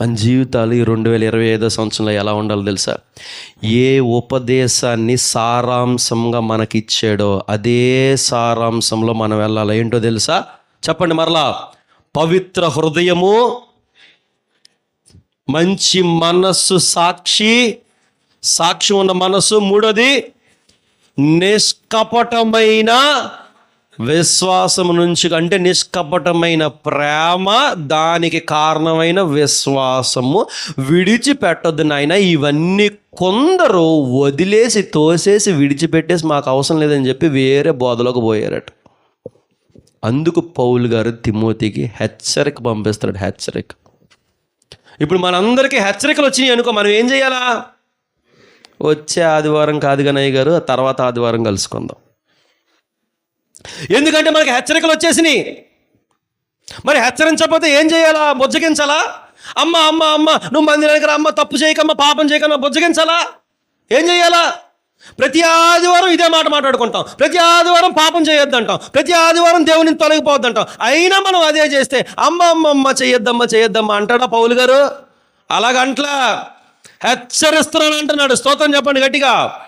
మన జీవితాలు ఈ రెండు వేల ఇరవై ఐదో సంవత్సరంలో ఎలా ఉండాలో తెలుసా? ఏ ఉపదేశాన్ని సారాంశంగా మనకిచ్చాడో అదే సారాంశంలో మనం వెళ్ళాలి. ఏంటో తెలుసా? చెప్పండి మరలా. పవిత్ర హృదయము మంచి మనస్సు సాక్షి సాక్షి ఉన్న మనస్సు మూడోది నిష్కపటమైన విశ్వాసము నుంచి అంటే నిష్కపటమైన ప్రేమ దానికి కారణమైన విశ్వాసము విడిచిపెట్టదు నాయన. ఇవన్నీ కొందరు వదిలేసి తోసేసి విడిచిపెట్టేసి మాకు అవసరం లేదని చెప్పి వేరే బోధలోకి పోయారట. అందుకు పౌలు గారు తిమోతికి హెచ్చరిక పంపిస్తాడు హెచ్చరిక. ఇప్పుడు మనందరికీ హెచ్చరికలు వచ్చినాయి అనుకో మనం ఏం చేయాలా? వచ్చే ఆదివారం కాదు గనయ్య గారు తర్వాత ఆదివారం కలుసుకుందాం. ఎందుకంటే మనకి హెచ్చరికలు వచ్చేసినాయి. మరి హెచ్చరించకపోతే ఏం చేయాలా? బుజ్జగించాలా? అమ్మ అమ్మ అమ్మ నువ్వు మందిరానికి రా అమ్మ తప్పు చేయకమ్మ పాపం చేయకమ్మ బుజ్జగించాలా? ఏం చేయాలా? ప్రతి ఆదివారం ఇదే మాట మాట్లాడుకుంటాం. ప్రతి ఆదివారం పాపం చేయొద్దంటాం. ప్రతి ఆదివారం దేవుని తొలగిపోవద్దంటాం. అయినా మనం అదే చేస్తే అమ్మ అమ్మ అమ్మ చేయొద్దమ్మ చేయొద్దమ్మ అంటాడా పౌలు గారు? అలాగంట్లా హెచ్చరిస్తున్నాను అంటున్నాడు స్తోత్రం చెప్పండి గట్టిగా.